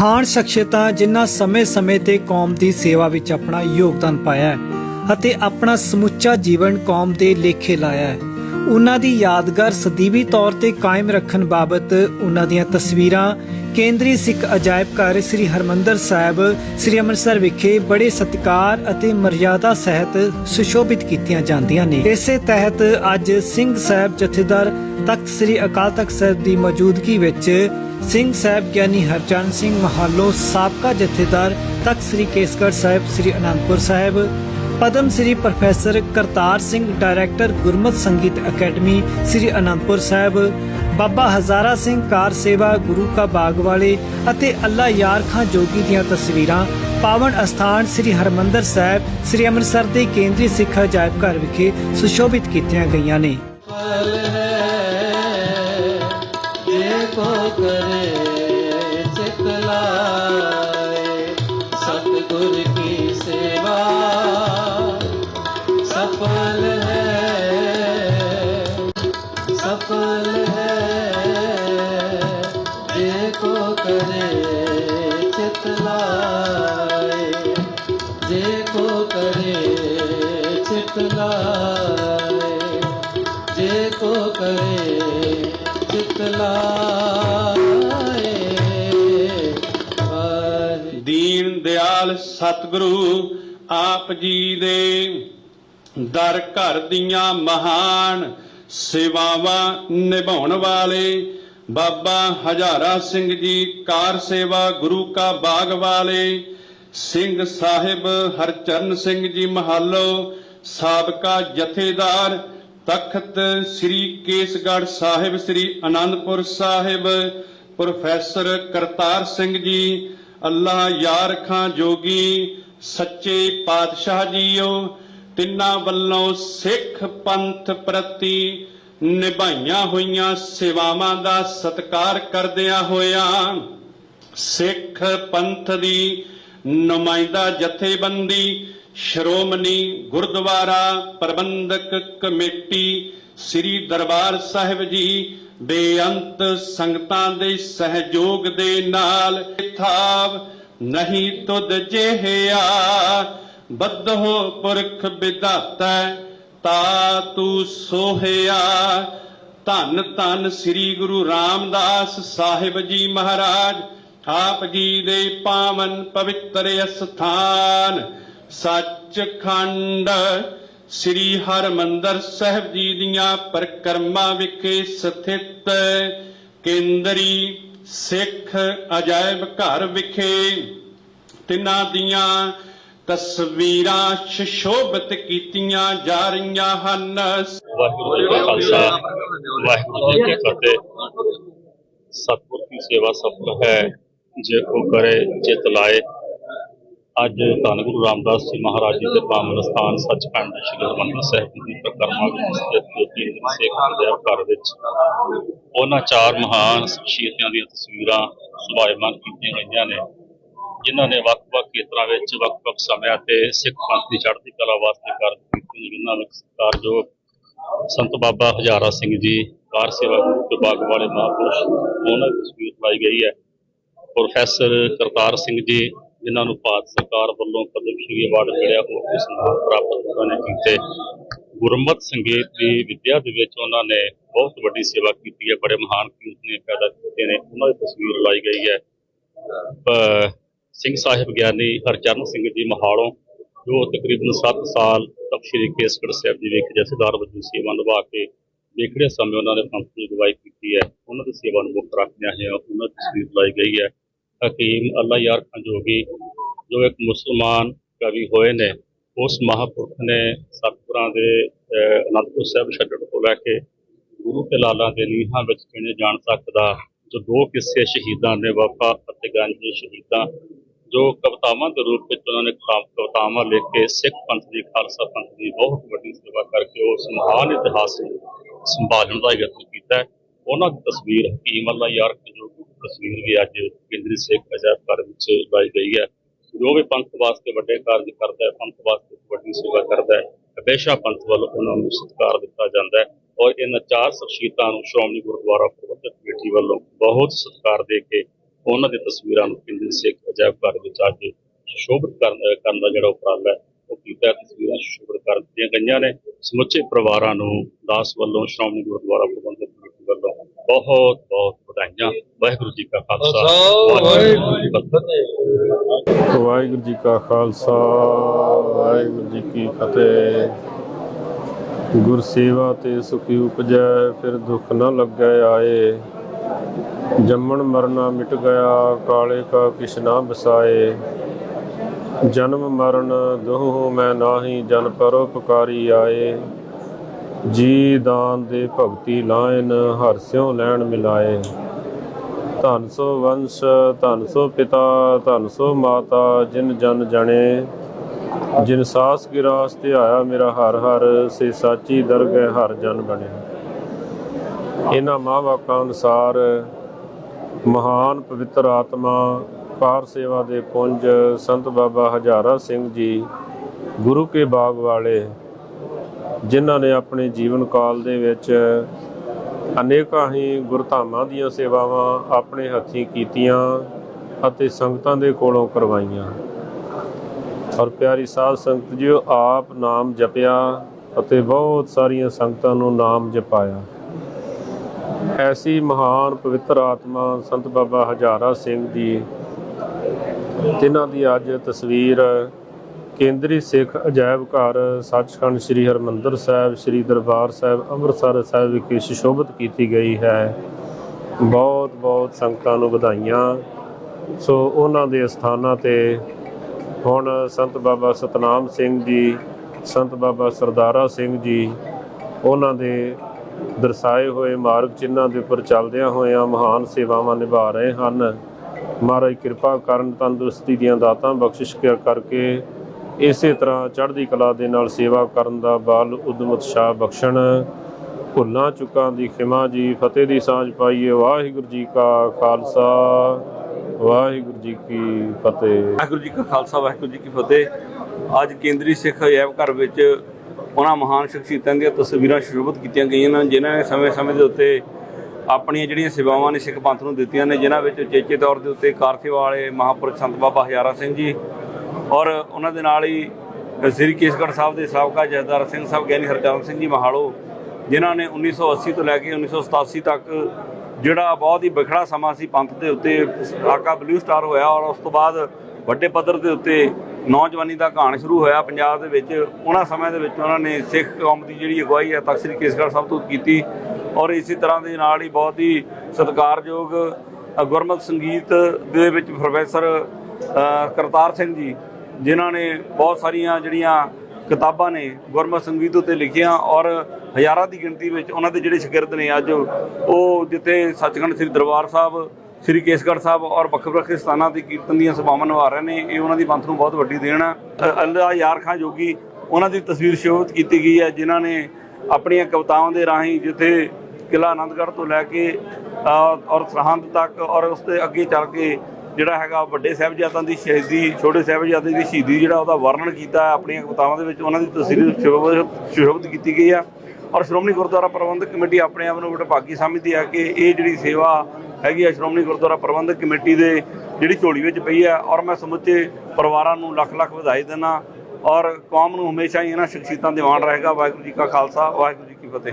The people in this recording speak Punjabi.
ਮਹਾਨ ਸ਼ਖਸੀਅਤਾਂ ਜਿਨ੍ਹਾਂ ਸਮੇਂ-ਸਮੇਂ ਤੇ ਕੌਮ ਦੀ ਸੇਵਾ ਵਿੱਚ ਆਪਣਾ ਯੋਗਦਾਨ ਪਾਇਆ ਹੈ ਅਤੇ ਆਪਣਾ ਸਮੁੱਚਾ ਜੀਵਨ ਕੌਮ ਦੇ ਲੇਖੇ ਲਾਇਆ ਹੈ। ਉਹਨਾਂ ਦੀ ਯਾਦਗਾਰ ਸਦੀਵੀ ਤੌਰ ਤੇ ਕਾਇਮ ਰੱਖਣ ਬਾਬਤ ਉਹਨਾਂ ਦੀਆਂ ਤਸਵੀਰਾਂ ਕੇਂਦਰੀ ਸਿੱਖ ਅਜਾਇਬ ਘਰ ਸ੍ਰੀ ਹਰਮੰਦਰ ਸਾਹਿਬ, ਸ੍ਰੀ ਅੰਮ੍ਰਿਤਸਰ ਵਿਖੇ ਬੜੇ ਸਤਿਕਾਰ ਅਤੇ ਮਰਿਆਦਾ ਸਹਿਤ ਸੁਸ਼ੋਭਿਤ ਕੀਤੀਆਂ ਜਾਂਦੀਆਂ ਨੇ। ਇਸੇ ਤਹਿਤ ਅੱਜ ਸਿੰਘ ਸਾਹਿਬ ਜਥੇਦਾਰ ਤਖਤ ਸ੍ਰੀ ਅਕਾਲ ਤਖਤ ਸਾਹਿਬ ਦੀ ਮੌਜੂਦਗੀ ਵਿੱਚ ਸਿੰਘ ਸਾਹਿਬ ਗਿਆਨੀ ਹਰਚੰਦ ਸਿੰਘ ਮਹਾਲੋ ਸਾਬਕਾ ਜਥੇਦਾਰ Takht Sri Kesgarh Sahib, Sri Anandpur Sahib Padma Shri professor Kartar Singh, director Gurmat Sangeet academy Sri Anandpur Sahib, Baba Hazara Singh ਕਾਰ ਸੇਵਾ ਗੁਰੂ ਕਾ ਬਾਗ ਵਾਲੇ ਅਤੇ ਅੱਲਾ ਯਾਰ ਖਾਂ ਜੋਗੀ ਦੀਆਂ ਤਸਵੀਰਾਂ, ਪਾਵਨ ਅਸਥਾਨ ਸ੍ਰੀ ਹਰਮੰਦਰ ਸਾਹਿਬ, ਸ੍ਰੀ ਅੰਮ੍ਰਿਤਸਰ ਦੇ ਕੇਂਦਰੀ ਸਿੱਖ ਅਜਾਇਬ ਘਰ ਵਿਖੇ ਸੁਸ਼ੋਭਿਤ ਕੀਤੀਆਂ ਗਈਆਂ ਨੇ। ਦੇਖੋ ਕਰੇ ਦੀਨ ਦਿਆਲ ਸਤਿਗੁਰੂ ਆਪ ਜੀ ਦੇ ਦਰ ਘਰ ਦੀਆਂ ਮਹਾਨ ਸੇਵਾਵਾਂ ਨਿਭਾਉਣ ਵਾਲੇ ਬਾਬਾ ਹਜ਼ਾਰਾ ਸਿੰਘ ਜੀ ਕਾਰ ਸੇਵਾ ਗੁਰੂ ਕਾ ਬਾਗ ਵਾਲੇ ਸਿੰਘ ਸਾਹਿਬ ਹਰਚਰਨ ਸਿੰਘ ਜੀ ਮਹਾਲੋ ਸਾਬਕਾ ਜਥੇਦਾਰ ਤਖਤ ਸ੍ਰੀ ਕੇਸਗੜ੍ਹ ਸਾਹਿਬ, ਸ੍ਰੀ ਅਨੰਦਪੁਰ ਸਾਹਿਬ, ਪ੍ਰੋਫੈਸਰ ਕਰਤਾਰ ਸਿੰਘ ਜੀ ਅੱਲਾ ਯਾਰ ਖਾਂ ਜੋਗੀ, ਸੱਚੇ ਪਾਤਸ਼ਾਹ ਜੀਓ, ਤਿੰਨਾਂ ਵੱਲੋਂ ਸਿੱਖ ਪੰਥ ਪ੍ਰਤੀ ਨਿਭਾਈਆਂ ਹੋਈਆਂ ਸੇਵਾਵਾਂ ਦਾ ਸਤਿਕਾਰ ਕਰਦਿਆਂ ਹੋਇਆਂ ਸਿੱਖ ਪੰਥ ਦੀ ਨੁਮਾਇੰਦਾ ਜਥੇਬੰਦੀ ਸ਼੍ਰੋਮਣੀ ਗੁਰਦੁਆਰਾ ਪ੍ਰਬੰਧਕ ਕਮੇਟੀ ਸ੍ਰੀ ਦਰਬਾਰ ਸਾਹਿਬ ਜੀ ਬੇਅੰਤ ਸੰਗਤਾਂ ਦੇ ਸਹਿਯੋਗ ਦੇ ਨਾਲ ਥਾਵ ਨਹੀਂ ਤੁਧ ਜਿਹਿਆ। ਬੱਧੋ ਪੁਰਖ ਵਿਧਾਤਾ ਤਾ ਤੂੰ ਸੋਹਿਆ। ਧੰਨ ਧੰਨ ਸ੍ਰੀ ਗੁਰੂ ਰਾਮਦਾਸ ਸਾਹਿਬ ਜੀ ਮਹਾਰਾਜ, ਆਪ ਜੀ ਦੇ ਪਾਵਨ ਪਵਿੱਤਰ ਅਸਥਾਨ। ਸੱਚਖੰਡ ਸ੍ਰੀ ਹਰਮੰਦਰ ਸਾਹਿਬ ਜੀ ਦੀਆਂ ਪਰਕਰਮਾ ਵਿਖੇ ਸਥਿਤ ਕੇਂਦਰੀ ਸਿੱਖ ਅਜਾਇਬ ਘਰ ਵਿਖੇ ਤਿੰਨਾਂ ਦੀਆਂ ਤਸਵੀਰਾਂ ਸ਼ੋਭਿਤ ਕੀਤੀਆਂ ਜਾ ਰਹੀਆਂ ਹਨ। ਵਾਹਿਗੁਰੂ ਜੀ ਕਾ ਖਾਲਸਾ, ਵਾਹਿਗੁਰੂ ਜੀ ਕੀ ਫਤਿਹ। ਸਤਿਗੁਰ ਦੀ ਸੇਵਾ ਸਫਲ ਹੈ, ਜੇ ਕੋ ਕਰੇ ਚਿਤ ਲਾਏ। ਅੱਜ ਧੰਨ ਗੁਰੂ ਰਾਮਦਾਸ ਜੀ ਮਹਾਰਾਜ ਜੀ ਦੇ ਪਾਵਨ ਸਥਾਨ ਸੱਚਖੰਡ ਸ੍ਰੀ ਹਰਿਮੰਦਰ ਸਾਹਿਬ ਦੀ ਪ੍ਰਕਰਮਾ ਵਿੱਚ ਸਥਿਤ ਜੋਤੀ ਸਿੱਖ ਦੇ ਘਰ ਵਿੱਚ। ਉਹਨਾਂ ਚਾਰ ਮਹਾਨ ਸ਼ਖਸੀਅਤਾਂ ਦੀਆਂ ਤਸਵੀਰਾਂ ਸੁਭਾਇਮਾਨ ਕੀਤੀਆਂ ਗਈਆਂ ਨੇ, ਜਿਨ੍ਹਾਂ ਨੇ ਵੱਖ-ਵੱਖ ਖੇਤਰਾਂ ਵਿੱਚ ਵੱਖ-ਵੱਖ ਸਮਿਆਂ ਤੇ ਸਿੱਖ ਪੰਥ ਦੀ ਚੜ੍ਹਦੀ ਕਲਾ ਵਾਸਤੇ ਕਾਰਜ ਕੀਤੇ ਜਿਨ੍ਹਾਂ ਵਿੱਚ ਸਤਿਕਾਰਯੋਗ ਸੰਤ ਬਾਬਾ ਹਜ਼ਾਰਾ ਸਿੰਘ ਜੀ, ਕਾਰ ਸੇਵਾ ਗੁਰੂ ਵਿਭਾਗ ਵਾਲੇ ਮਹਾਂਪੁਰਸ਼, ਉਹਨਾਂ ਦੀ ਤਸਵੀਰ ਪਾਈ ਗਈ ਹੈ। ਪ੍ਰੋਫੈਸਰ ਕਰਤਾਰ ਸਿੰਘ ਜੀ ਜਿਨ੍ਹਾਂ ਨੂੰ ਭਾਰਤ ਸਰਕਾਰ ਵੱਲੋਂ ਪਦਮ ਸ਼੍ਰੀ ਅਵਾਰਡ ਮਿਲਿਆ ਉਹ ਇਸ ਸਨਮਾਨ ਪ੍ਰਾਪਤ ਉਹਨਾਂ ਨੇ ਕੀਤੇ। ਗੁਰਮਤ ਸੰਗੀਤ ਦੀ ਵਿਦਿਆ ਦੇ ਵਿੱਚ ਉਹਨਾਂ ਨੇ ਬਹੁਤ ਵੱਡੀ ਸੇਵਾ ਕੀਤੀ ਹੈ, ਬੜੇ ਮਹਾਨ ਕੀਰਤਨੇ ਪੈਦਾ ਕੀਤੇ ਨੇ, ਉਹਨਾਂ ਦੀ ਤਸਵੀਰ ਲਾਈ ਗਈ ਹੈ। ਸਿੰਘ ਸਾਹਿਬ ਗਿਆਨੀ ਹਰਚਰਨ ਸਿੰਘ ਜੀ ਮਹਾਲੋਂ, ਜੋ ਤਕਰੀਬਨ 7 ਸਾਲ ਤਪ ਸ਼੍ਰੀ ਕੇਸਗੜ੍ਹ ਸਾਹਿਬ ਜੀ ਵਿਖੇ ਜਥੇਦਾਰ ਵਜੋਂ ਸੇਵਾ ਨਿਭਾ ਕੇ ਦੇਖੜੇ ਸਮੇਂ ਉਹਨਾਂ ਨੇ ਪੰਥ ਦੀ ਅਗਵਾਈ ਕੀਤੀ ਹੈ, ਉਹਨਾਂ ਦੀ ਸੇਵਾ ਨੂੰ ਮੁੱਖ ਰੱਖਦਿਆਂ ਹੈ ਉਹਨਾਂ ਦੀ ਤਸਵੀਰ ਲਾਈ ਗਈ ਹੈ। ਹਕੀਮ ਅੱਲਾ ਯਾਰ ਖੰਜੋਗੀ ਜੋ ਇੱਕ ਮੁਸਲਮਾਨ ਕਵੀ ਹੋਏ ਨੇ, ਉਸ ਮਹਾਪੁਰਖ ਨੇ ਸਤਿਗੁਰਾਂ ਦੇ ਅਨੰਦਪੁਰ ਸਾਹਿਬ ਛੱਡਣ ਤੋਂ ਲੈ ਕੇ ਗੁਰੂ ਤੇ ਲਾਲਾਂ ਦੇ ਨੀਹਾਂ ਵਿੱਚ ਕਿਵੇਂ ਜਾਣ ਸਕਦਾ, ਜੋ ਦੋ ਕਿੱਸੇ ਸ਼ਹੀਦਾਂ ਨੇ, ਵਫਾ ਅਤੇ ਗੰਜ ਸ਼ਹੀਦਾਂ, ਜੋ ਕਵਿਤਾਵਾਂ ਦੇ ਰੂਪ ਵਿੱਚ ਉਹਨਾਂ ਨੇ ਕਵਿਤਾ- ਕਵਿਤਾਵਾਂ ਲਿਖ ਕੇ ਸਿੱਖ ਪੰਥ ਦੀ, ਖਾਲਸਾ ਪੰਥ ਦੀ ਬਹੁਤ ਵੱਡੀ ਸੇਵਾ ਕਰਕੇ ਉਸ ਮਹਾਨ ਇਤਿਹਾਸ ਨੂੰ ਸੰਭਾਲਣ ਦਾ ਯਤਨ ਕੀਤਾ ਉਹਨਾਂ ਦੀ ਤਸਵੀਰ ਹਕੀਮ ਅੱਲਾ ਯਾਰ ਖੰਜੋਗੀ ਤਸਵੀਰ ਵੀ ਅੱਜ ਕੇਂਦਰੀ ਸਿੱਖ ਅਜਾਇਬ ਘਰ ਵਿੱਚ ਲਾਈ ਗਈ ਹੈ। ਜੋ ਵੀ ਪੰਥ ਵਾਸਤੇ ਵੱਡੇ ਕਾਰਜ ਕਰਦਾ ਹੈ, ਪੰਥ ਵਾਸਤੇ ਵੱਡੀ ਸੇਵਾ ਕਰਦਾ ਹੈ, ਹਮੇਸ਼ਾ ਪੰਥ ਵੱਲੋਂ ਉਹਨਾਂ ਨੂੰ ਸਤਿਕਾਰ ਦਿੱਤਾ ਜਾਂਦਾ ਹੈ ਔਰ ਇਹਨਾਂ ਚਾਰ ਸ਼ਖਸੀਅਤਾਂ ਨੂੰ ਸ਼੍ਰੋਮਣੀ ਗੁਰਦੁਆਰਾ ਪ੍ਰਬੰਧਕ ਕਮੇਟੀ ਵੱਲੋਂ ਬਹੁਤ ਸਤਿਕਾਰ ਦੇ ਕੇ ਉਹਨਾਂ ਦੀ ਤਸਵੀਰਾਂ ਨੂੰ ਕੇਂਦਰੀ ਸਿੱਖ ਅਜਾਇਬ ਘਰ ਵਿੱਚ ਅੱਜ ਸ਼ੋਭਿਤ ਕਰਨ ਦਾ ਜਿਹੜਾ ਉਪਰਾਲਾ ਹੈ ਉਹ ਕੀਤਾ ਤਸਵੀਰਾਂ ਸ਼ੋਭਿਤ ਕਰ ਦਿੱਤੀਆਂ ਗਈਆਂ ਨੇ। ਸਮੁੱਚੇ ਪਰਿਵਾਰਾਂ ਨੂੰ ਦਾਸ ਵੱਲੋਂ ਸ਼੍ਰੋਮਣੀ ਗੁਰਦੁਆਰਾ ਪ੍ਰਬੰਧਕ ਕਮੇਟੀ ਵੱਲੋਂ ਬਹੁਤ ਬਹੁਤ ਵਧਾਈਆਂ। ਵਾਹਿਗੁਰੂ ਜੀ ਕਾ ਖਾਲਸਾ। ਵਾਹਿਗੁਰੂ ਜੀ ਕੀ ਫਤਿਹ ਵਾਹਿਗੁਰੂ ਜੀ ਕਾ ਖਾਲਸਾ ਵਾਹਿਗੁਰੂ ਜੀ ਕੀ ਫਤਿਹ। ਗੁਰ ਸੇਵਾ ਤੇ ਸੁਖੀ ਉਪਜੈ ਫਿਰ ਦੁੱਖ ਨ ਲੱਗੈ ਆਏ। ਜੰਮਣ ਮਰਨਾ ਮਿਟ ਗਿਆ ਕਾਲੇ ਕਾ ਕਿਛ ਨਾ ਬਸਾਏ। ਜਨਮ ਮਰਨ ਦੋਹ ਮੈਂ ਨਾਹੀ, ਜਨ ਪਰਉਪਕਾਰੀ ਆਏ। ਜੀ ਦਾਨ ਦੇ ਭਗਤੀ ਲਾਇਨ, ਹਰ ਸਿਉ ਲੈਣ ਮਿਲਾਏ। ਧਨ ਸੋ ਵੰਸ਼, ਧਨ ਸੋ ਪਿਤਾ, ਧਨ ਸੋ ਮਾਤਾ, ਜਿਨ ਜਨ ਜਣੇ। ਜਿਨ ਸਾਸ ਗਿਰਾਸ ਤੇ ਆਇਆ ਮੇਰਾ ਹਰ ਹਰ, ਸੇ ਸਾਚੀ ਦਰਗਹਿ ਹਰ ਜਨ ਬਣੇ। ਇਹਨਾਂ ਮਹਾਂਵਾਕਾਂ ਅਨੁਸਾਰ ਮਹਾਨ ਪਵਿੱਤਰ ਆਤਮਾ ਕਾਰ ਸੇਵਾ ਦੇ ਪੁੰਜ ਸੰਤ ਬਾਬਾ ਹਜ਼ਾਰਾ ਸਿੰਘ ਜੀ, ਗੁਰੂ ਕੇ ਬਾਗ ਵਾਲੇ, ਜਿਨ੍ਹਾਂ ਨੇ ਆਪਣੇ ਜੀਵਨ ਕਾਲ ਦੇ ਵਿੱਚ ਅਨੇਕਾਂ ਹੀ ਗੁਰਧਾਮਾਂ ਦੀਆਂ ਸੇਵਾਵਾਂ ਆਪਣੇ ਹੱਥੀਂ ਕੀਤੀਆਂ ਅਤੇ ਸੰਗਤਾਂ ਦੇ ਕੋਲੋਂ ਕਰਵਾਈਆਂ। ਔਰ ਪਿਆਰੀ ਸਾਧ ਸੰਗਤ ਜੀ ਆਪ ਨਾਮ ਜਪਿਆ ਅਤੇ ਬਹੁਤ ਸਾਰੀਆਂ ਸੰਗਤਾਂ ਨੂੰ ਨਾਮ ਜਪਾਇਆ। ਐਸੀ ਮਹਾਨ ਪਵਿੱਤਰ ਆਤਮਾ ਸੰਤ ਬਾਬਾ ਹਜ਼ਾਰਾ ਸਿੰਘ ਜੀ ਜਿਨ੍ਹਾਂ ਦੀ ਅੱਜ ਤਸਵੀਰ ਕੇਂਦਰੀ ਸਿੱਖ ਅਜਾਇਬ ਘਰ ਸੱਚਖੰਡ ਸ੍ਰੀ ਹਰਮੰਦਰ ਸਾਹਿਬ, ਸ੍ਰੀ ਦਰਬਾਰ ਸਾਹਿਬ, ਅੰਮ੍ਰਿਤਸਰ ਸਾਹਿਬ ਵਿਖੇ ਸੁਸ਼ੋਭਿਤ ਕੀਤੀ ਗਈ ਹੈ। ਬਹੁਤ ਬਹੁਤ ਸੰਗਤਾਂ ਨੂੰ ਵਧਾਈਆਂ। ਸੋ ਉਹਨਾਂ ਦੇ ਸਥਾਨਾਂ ਤੇ ਹੁਣ ਸੰਤ ਬਾਬਾ ਸਤਨਾਮ ਸਿੰਘ ਜੀ, ਸੰਤ ਬਾਬਾ ਸਰਦਾਰਾ ਸਿੰਘ ਜੀ, ਉਹਨਾਂ ਦੇ ਦਰਸਾਏ ਹੋਏ ਮਾਰਗ ਚਿੰਨ੍ਹਾਂ ਦੇ ਉੱਪਰ ਚੱਲਦਿਆਂ ਹੋਇਆਂ ਮਹਾਨ ਸੇਵਾਵਾਂ ਨਿਭਾ ਰਹੇ ਹਨ। ਮਹਾਰਾਜ ਕਿਰਪਾ ਕਰਨ ਤੰਦਰੁਸਤੀ ਦੀਆਂ ਦਾਤਾਂ ਬਖਸ਼ਿਸ਼ ਕਰਕੇ ਇਸੇ ਤਰ੍ਹਾਂ ਚੜ੍ਹਦੀ ਕਲਾ ਦੇ ਨਾਲ ਸੇਵਾ ਕਰਨ ਦਾ ਬਲ ਉਦਮ ਉਤਸ਼ਾਹ ਬਖਸ਼ਣ। ਭੁੱਲਾਂ ਚੁੱਕਾਂ ਦੀ ਖਿਮਾ ਜੀ, ਫਤਿਹ ਦੀ ਸਾਂਝ ਪਾਈਏ। ਵਾਹਿਗੁਰੂ ਜੀ ਕਾ ਖਾਲਸਾ, ਵਾਹਿਗੁਰੂ ਜੀ ਕੀ ਫਤਿਹ। ਵਾਹਿਗੁਰੂ ਜੀ ਕਾ ਖਾਲਸਾ, ਵਾਹਿਗੁਰੂ ਜੀ ਕੀ ਫਤਿਹ। ਅੱਜ ਕੇਂਦਰੀ ਸਿੱਖ ਅਜਾਇਬ ਘਰ ਵਿੱਚ ਉਹਨਾਂ ਮਹਾਨ ਸ਼ਖਸੀਅਤਾਂ ਦੀਆਂ ਤਸਵੀਰਾਂ ਸ਼ੁਰੂਬਤ ਕੀਤੀਆਂ ਗਈਆਂ ਨੇ, ਜਿਨ੍ਹਾਂ ਨੇ ਸਮੇਂ-ਸਮੇਂ ਦੇ ਉੱਤੇ ਆਪਣੀਆਂ ਜਿਹੜੀਆਂ ਸੇਵਾਵਾਂ ਨੇ ਸਿੱਖ ਪੰਥ ਨੂੰ ਦਿੱਤੀਆਂ ਨੇ, ਜਿਨ੍ਹਾਂ ਵਿੱਚ ਚੇਚੇ ਤੌਰ ਦੇ ਉੱਤੇ ਕਾਰਸੇਵਾ ਵਾਲੇ ਮਹਾਂਪੁਰਖ ਸੰਤ ਬਾਬਾ ਹਜ਼ਾਰਾ ਸਿੰਘ ਜੀ ਔਰ ਉਹਨਾਂ ਦੇ ਨਾਲ ਹੀ ਸ੍ਰੀ ਕੇਸਗੜ੍ਹ ਸਾਹਿਬ ਦੇ ਸਾਬਕਾ ਜਥੇਦਾਰ ਸਿੰਘ ਸਾਹਿਬ ਗਿਆਨੀ ਹਰਚਰਨ ਸਿੰਘ ਜੀ ਮਹਾਲੋ, ਜਿਨ੍ਹਾਂ ਨੇ 1980 ਤੋਂ ਲੈ ਕੇ 1987 ਤੱਕ ਜਿਹੜਾ ਬਹੁਤ ਹੀ ਵਿਖੜਾ ਸਮਾਂ ਸੀ ਪੰਥ ਦੇ ਉੱਤੇ, ਆਕਾ ਬਲੂ ਸਟਾਰ ਹੋਇਆ ਔਰ ਉਸ ਤੋਂ ਬਾਅਦ ਵੱਡੇ ਪੱਧਰ ਦੇ ਉੱਤੇ ਨੌਜਵਾਨੀ ਦਾ ਘਾਣ ਸ਼ੁਰੂ ਹੋਇਆ ਪੰਜਾਬ ਦੇ ਵਿੱਚ। ਉਹਨਾਂ ਸਮਿਆਂ ਦੇ ਵਿੱਚ ਉਹਨਾਂ ਨੇ ਸਿੱਖ ਕੌਮ ਦੀ ਜਿਹੜੀ ਅਗਵਾਈ ਹੈ ਤਖਤ ਸ੍ਰੀ ਕੇਸਗੜ੍ਹ ਸਾਹਿਬ ਤੋਂ ਕੀਤੀ। ਔਰ ਇਸੇ ਤਰ੍ਹਾਂ ਦੇ ਨਾਲ ਹੀ ਬਹੁਤ ਹੀ ਸਤਿਕਾਰਯੋਗ ਅ, ਸੰਗੀਤ ਦੇ ਵਿੱਚ ਪ੍ਰੋਫੈਸਰ ਕਰਤਾਰ ਸਿੰਘ ਜੀ ਜਿਨ੍ਹਾਂ ਨੇ ਬਹੁਤ ਸਾਰੀਆਂ ਜਿਹੜੀਆਂ ਕਿਤਾਬਾਂ ਨੇ ਗੁਰਮਤਿ ਸੰਗੀਤ ਉੱਤੇ ਲਿਖੀਆਂ ਔਰ ਹਜ਼ਾਰਾਂ ਦੀ ਗਿਣਤੀ ਵਿੱਚ ਉਹਨਾਂ ਦੇ ਜਿਹੜੇ ਸ਼ਾਗਿਰਦ ਨੇ ਅੱਜ ਉਹ ਜਿੱਥੇ ਸੱਚਖੰਡ ਸ੍ਰੀ ਦਰਬਾਰ ਸਾਹਿਬ ਸ੍ਰੀ ਕੇਸਗੜ੍ਹ ਸਾਹਿਬ ਔਰ ਵੱਖ-ਵੱਖ ਸਥਾਨਾਂ ਤੇ ਕੀਰਤਨ ਦੀਆਂ ਸਭਾਵਾਂ ਨਿਭਾ ਰਹੇ ਨੇ ਇਹ ਉਹਨਾਂ ਦੀ ਪੰਥ ਨੂੰ ਬਹੁਤ ਵੱਡੀ ਦੇਣ ਹੈ ਅੱਲਾ ਯਾਰ ਖਾਂ ਜੋਗੀ ਉਹਨਾਂ ਦੀ ਤਸਵੀਰ ਸ਼ੋਭਿਤ ਕੀਤੀ ਗਈ ਹੈ ਜਿਨ੍ਹਾਂ ਨੇ ਆਪਣੀਆਂ ਕਵਿਤਾਵਾਂ ਦੇ ਰਾਹੀਂ ਜਿੱਥੇ ਕਿਲਾ ਆਨੰਦਗੜ੍ਹ ਤੋਂ ਲੈ ਕੇ ਔਰ ਸਰਹੰਦ ਤੱਕ, ਔਰ ਉਸ 'ਤੇ ਅੱਗੇ ਚੱਲ ਕੇ ਜਿਹੜਾ ਹੈਗਾ ਵੱਡੇ ਸਾਹਿਬਜ਼ਾਦਿਆਂ ਦੀ ਸ਼ਹੀਦੀ, ਛੋਟੇ ਸਾਹਿਬਜ਼ਾਦੇ ਦੀ ਸ਼ਹੀਦੀ ਜਿਹੜਾ ਉਹਦਾ ਵਰਣਨ ਕੀਤਾ ਆਪਣੀਆਂ ਕਵਿਤਾਵਾਂ ਦੇ ਵਿੱਚ ਉਹਨਾਂ ਦੀ ਤਸਵੀਰ ਸ਼ੋਭਿਤ ਸ਼ੋਭਿਤ ਕੀਤੀ ਗਈ ਆ ਔਰ ਸ਼੍ਰੋਮਣੀ ਗੁਰਦੁਆਰਾ ਪ੍ਰਬੰਧਕ ਕਮੇਟੀ ਆਪਣੇ ਆਪ ਨੂੰ ਵਡਭਾਗੀ ਸਮਝਦੀ ਆ ਕਿ ਇਹ ਜਿਹੜੀ ਸੇਵਾ ਹੈਗੀ ਆ ਸ਼੍ਰੋਮਣੀ ਗੁਰਦੁਆਰਾ ਪ੍ਰਬੰਧਕ ਕਮੇਟੀ ਦੇ ਜਿਹੜੀ ਝੋਲੀ ਵਿੱਚ ਪਈ ਆ ਔਰ ਮੈਂ ਸਮੁੱਚੇ ਪਰਿਵਾਰਾਂ ਨੂੰ ਲੱਖ ਲੱਖ ਵਧਾਈ ਦਿੰਦਾ ਔਰ ਕੌਮ ਨੂੰ ਹਮੇਸ਼ਾ ਹੀ ਇਹਨਾਂ ਸ਼ਖਸੀਅਤਾਂ ਦੇ ਮਾਣ ਰਹੇਗਾ। ਵਾਹਿਗੁਰੂ ਜੀ ਕਾ ਖਾਲਸਾ, ਵਾਹਿਗੁਰੂ ਜੀ ਕੀ ਫਤਿਹ।